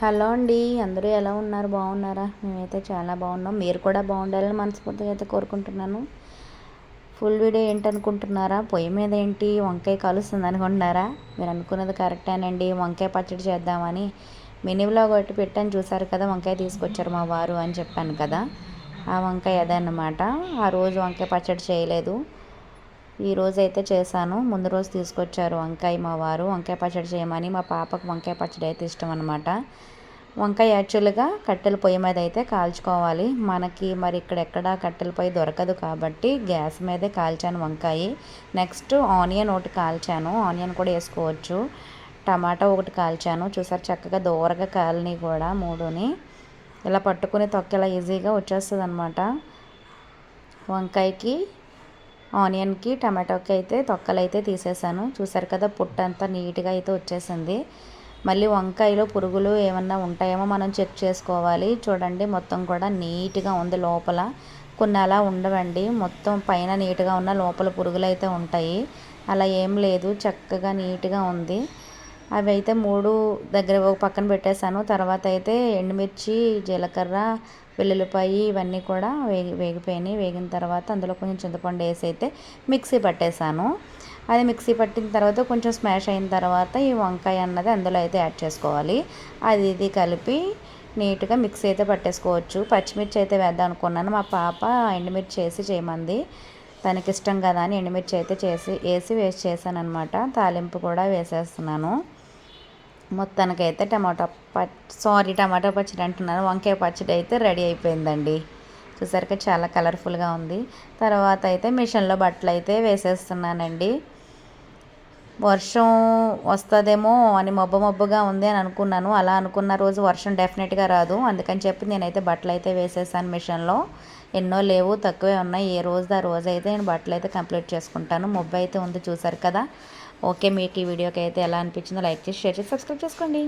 Hello అండి అందరూ ఎలా ఉన్నారు? బాగున్నారా? మేమైతే చాలా బాగున్నాం. మీరు కూడా బాగుండాలని మనస్ఫూర్తిగా అయితే కోరుకుంటున్నాను. ఫుల్ వీడియో ఏంటనుకుంటున్నారా? పొయ్యి మీద ఏంటి? వంకాయ కలుస్తుంది అనుకుంటున్నారా? మీరు అనుకున్నది కరెక్టేనండి. వంకాయ పచ్చడి చేద్దామని మినీ బ్లాగ్ ఒకటి పెట్టాను. చూసారు కదా వంకాయ తీసుకొచ్చారు మా వారు అని చెప్పాను కదా. ఆ వంకాయ అదే అన్నమాట ఆ రోజు వంకాయ పచ్చడి చేయలేదు. ఈ రోజు అయితే చేశాను. ముందు రోజు తీసుకొచ్చారు వంకాయ మా వారు. వంకాయ పచ్చడి చేయమని మా పాపకు వంకాయ పచ్చడి అయితే ఇష్టం అనమాట వంకాయ యాక్చువల్గా కట్టెల పొయ్యి మీద అయితే కాల్చుకోవాలి. మనకి మరి ఇక్కడెక్కడ కట్టెల పొయ్యి దొరకదు కాబట్టి గ్యాస్ మీదే కాల్చాను వంకాయ. నెక్స్ట్ ఆనియన్ ఒకటి కాల్చాను. ఆనియన్ కూడా వేసుకోవచ్చు. టమాటా ఒకటి కాల్చాను. చూసారు చక్కగా దూరగా కాలని కూడా మూడుని. ఇలా పట్టుకుని తొక్కేలా ఈజీగా వచ్చేస్తుంది అనమాట వంకాయకి ఆనియన్కి టమాటోకి అయితే తొక్కలు అయితే తీసేసాను. చూసారు కదా పుట్ట అంతా నీట్గా అయితే వచ్చేసింది. మళ్ళీ వంకాయలో పురుగులు ఏమన్నా ఉంటాయేమో మనం చెక్ చేసుకోవాలి. చూడండి మొత్తం కూడా నీట్గా ఉంది లోపల. కొన్ని అలా ఉండవండి. మొత్తం పైన నీట్గా ఉన్న లోపల పురుగులు అయితే ఉంటాయి. అలా ఏం లేదు చక్కగా నీట్గా ఉంది. అవి అయితే మూడు దగ్గర ఒక పక్కన పెట్టేశాను. తర్వాత అయితే ఎండుమిర్చి జీలకర్ర వెల్లుల్లిపాయి ఇవన్నీ కూడా వేగి వేగిపోయినాయి. వేగిన తర్వాత అందులో కొంచెం చింతపండు వేసి అయితే మిక్సీ పట్టేశాను. అది మిక్సీ పట్టిన తర్వాత కొంచెం స్మాష్ అయిన తర్వాత ఈ వంకాయ అన్నది అందులో అయితే యాడ్ చేసుకోవాలి. అది ఇది కలిపి నీట్గా మిక్సీ అయితే పట్టేసుకోవచ్చు. పచ్చిమిర్చి అయితే వేద్దాం అనుకున్నాను. మా పాప ఎండుమిర్చి చేసి చేయమంది. తనకి ఇష్టం కదా అని ఎండుమిర్చి అయితే చేసి వేసి వేస్ట్ చేశాను అనమాట తాలింపు కూడా వేసేస్తున్నాను. మొత్తానికైతే టమాటా పచ్ సారీ టమాటా పచ్చడి అంటున్నాను. వంకాయ పచ్చడి అయితే రెడీ అయిపోయిందండి. చూసారుగా చాలా కలర్ఫుల్గా ఉంది. తర్వాత అయితే మిషన్లో బట్టలు అయితే వేసేస్తున్నానండి. వర్షం వస్తుందేమో అని మబ్బు మబ్బుగా ఉంది అని అనుకున్నాను. అలా అనుకున్న రోజు వర్షం డెఫినెట్గా రాదు. అందుకని చెప్పి నేనైతే బట్టలు అయితే వేసేసాను మిషన్లో. ఎన్నో లేవు తక్కువే ఉన్నాయి. ఏ రోజు ఆ రోజు అయితే నేను బట్టలు అయితే కంప్లీట్ చేసుకుంటాను. మబ్బు అయితే ఉంది చూసారు కదా. ఓకే మీకు ఈ వీడియోకి అయితే ఎలా అనిపించిందో లైక్ చేసి షేర్ చేసి సబ్స్క్రైబ్ చేసుకోండి.